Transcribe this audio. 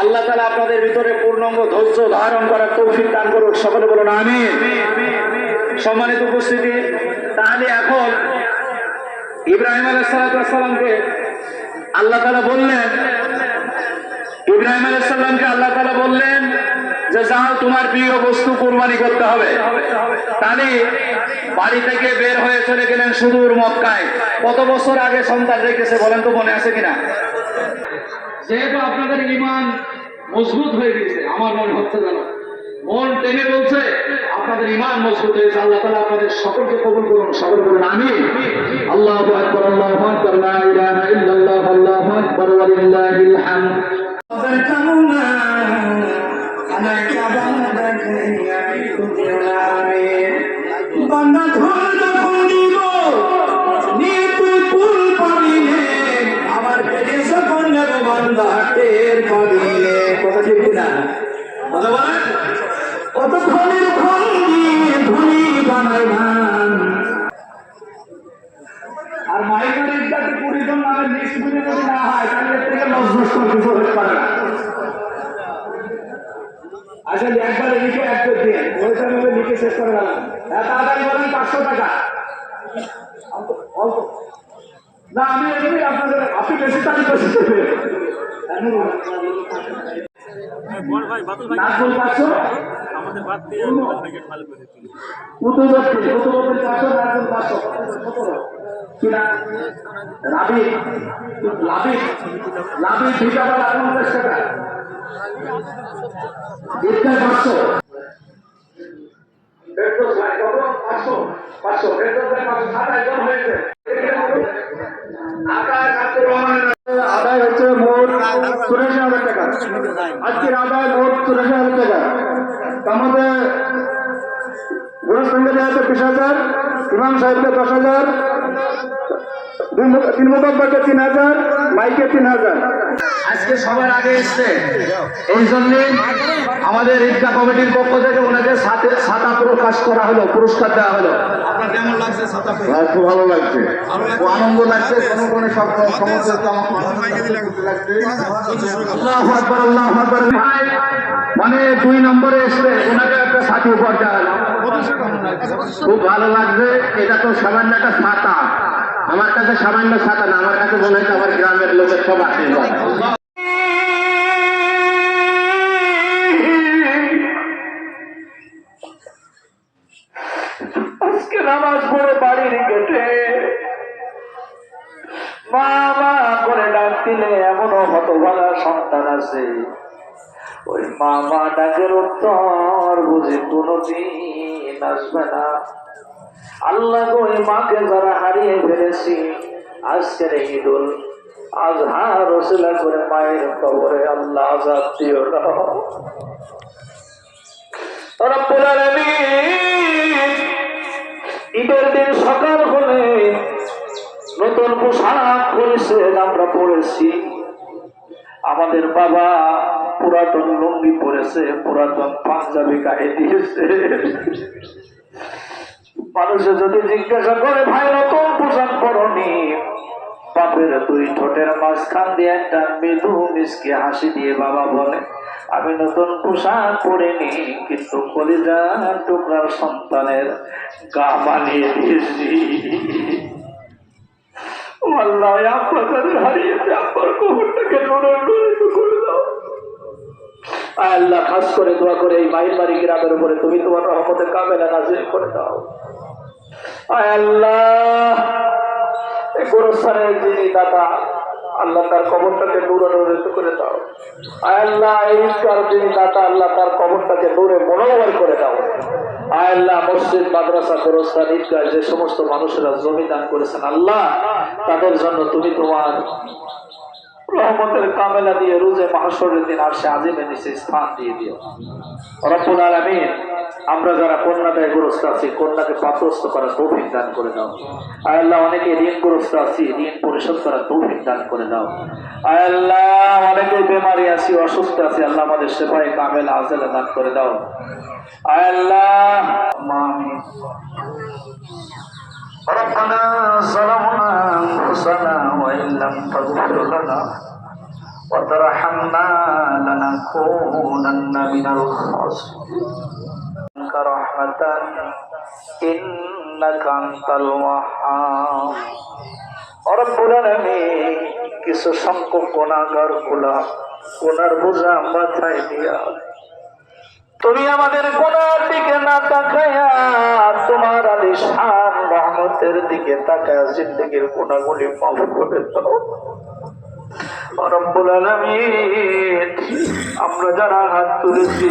আল্লাহ তালা আপনাদের ভিতরে পূর্ণাঙ্গ ধৈর্য ধারণ করার তৌফিক দান করুক। সকলে বলুন আমি সম্মানিত উপস্থিতি, তাহলে এখন ইব্রাহিম আলাইসালামকে আল্লাহ তালা বললেন, ইব্রাহিম আলাইসাল্লামকে আল্লাহ তালা বললেন যে, যাও তোমার প্রিয় বস্তু কোরবানি করতে হবে। তাহলে বাড়ি থেকে বের হয়ে চলে গেলেন সুদূর মক্কায়। কত বছর আগে সন্তান রেখেছে বলেন তো মনে আছে কিনা? যেহেতু আপনাদের ইমান মজবুত হয়ে গেছে, আমার মনে হচ্ছে যেন মন টেনে বলছে, আপনাদের ইমান মজবুত হয়েছে আল্লাহ তালা আপনাদের সকলকে কবুল করুন, সকল করুন আমি আল্লাহ আকবর আল্লাহ আকবর, লা ইলাহা ইল্লাল্লাহ, আল্লাহু আকবর ওয়া লিল্লাহিল হামদ বান্দা ধর শেষ করে গেলাম। হ্যাঁ তাড়াতাড়ি বলেন পাঁচশো টাকা। না আমি এমনি আপনাদের আপনি বেশি তারিখ বেশি দেবেন নাজমুল পাঁচশো। আমাদের বাদ দিয়ে ভালো করে তুলি উত্তরবর্তী উত্তরবর্তী পাঁচশো নাজমুল পাঁচশো। কিনা? লাভি লাভি লাভি দুইটা বা পঞ্চাশ টাকা একটা পাঁচশো ফেরদৌস ভাই কত? পাঁচশো। আদায় হচ্ছে মোট চুরাশি হাজার টাকা। আজকের আদায় মোট চুরাশি হাজার টাকা। আমাদের দেওয়া হচ্ছে বিশ হাজার, ইমাম সাহেবকে দশ হাজার তিন মুখব্বাকে তিন হাজার, মাইকে তিন হাজার। আজকে সবার আগে এসছে। এই জন্য আমাদের ঈদগা কমিটির পক্ষ থেকে ওনাকে সাথে ছাতা প্রকাশ করা হলো পুরস্কার দেওয়া হলো। কেমন লাগছে? আমার খুব ভালো লাগছে। আনন্দ লাগছে কোনো কোনো সব সমস্ত আল্লাহু আকবার, আল্লাহু আকবার। ভাই, মানে দুই নম্বরে এসছে। ওনাকে একটা সাথী উপহার দেওয়া হলো। খুব ভালো লাগছে। এটা তো সামান্য একটা ছাতা আমার কাছে সামান্য ছাতা না আমার কাছে মনে হচ্ছে আমার গ্রামের লোকের সব আশীর্বাদ। দিলে এমনও হতভাগা সন্তান আছে। ওই মা মা ডাকের উত্তর বুঝে কোনদিন আসবে না। আল্লাহ ওই মাকে যারা হারিয়ে ফেলেছি, আজকের ঈদুল আজহা রসিলা করে মায়ের কবরে আল্লাহ আজাদ দিও না। রব্বুল আলামিন নতুন পোশাক পরেছেন আমরা পড়েছি। আমাদের বাবা পুরাতন লুঙ্গি পরেছে, পুরাতন পাঞ্জাবি গায়ে দিয়েছে। মানুষে যদি জিজ্ঞাসা করে, ভাই নতুন পোশাক পরনি? বাপের দুই ঠোঁটের মাঝখান দিয়ে একটা মৃদু মিসকে হাসি দিয়ে বাবা বলে, আমি নতুন পোশাক পরিনি, কিন্তু কলিজার টুকরার সন্তানের গা বানিয়ে দিয়েছি। আল্লাহ খাস করে দোয়া করে এই গ্রামের উপরে তুমি তোমার রহমতে কামেলা করে দাও। তার কবরটাকে দাও। আয় আল্লাহ আল্লাহ তার কবরটাকে মনোবর করে দাও। আয় আল্লাহ, মসজিদ যে সমস্ত মানুষেরা জমি দান করেছেন, আল্লাহ তাদের জন্য তুমি তোমার রহমতের কামেলা দিয়ে রোজে মাহসরের দিন আর সে আজিমে নিচে স্থান দিয়ে দিও। আমরা যারা কন্যাদায় গ্রস্ত আছি, কন্যাকে পাত্রস্থ করার তৌফিক দান করে দাও। আয় আল্লাহ, অনেকে ঋণগ্রস্ত আছি, ঋণ পরিশোধ করার তৌফিক দান করে দাও। আয় আল্লাহ, অনেকে বেমারি আছি, অসুস্থ আছি, আল্লাহ আমাদের সেবায় কামেলা আজেলা দান করে দাও। আয় আল্লাহ। ربنا ظلمنا أنفسنا وإن لم تغفر لنا وترحمنا لنا لنكونن من الخاسرين رحمة إنك أنت الوهاب রব্বুল আলামিন কিছু সংখ্যক গুণাগার গুলা গুনার বোঝা মাথায় দিয়া তুমি আমাদের গোনার দিকে না তাকায়া তোমার আলী শান রহমতের দিকে তাকায়া জিন্দগির গোনাগুলি মাফ করে দাও। আমরা যারা হাত তুলেছি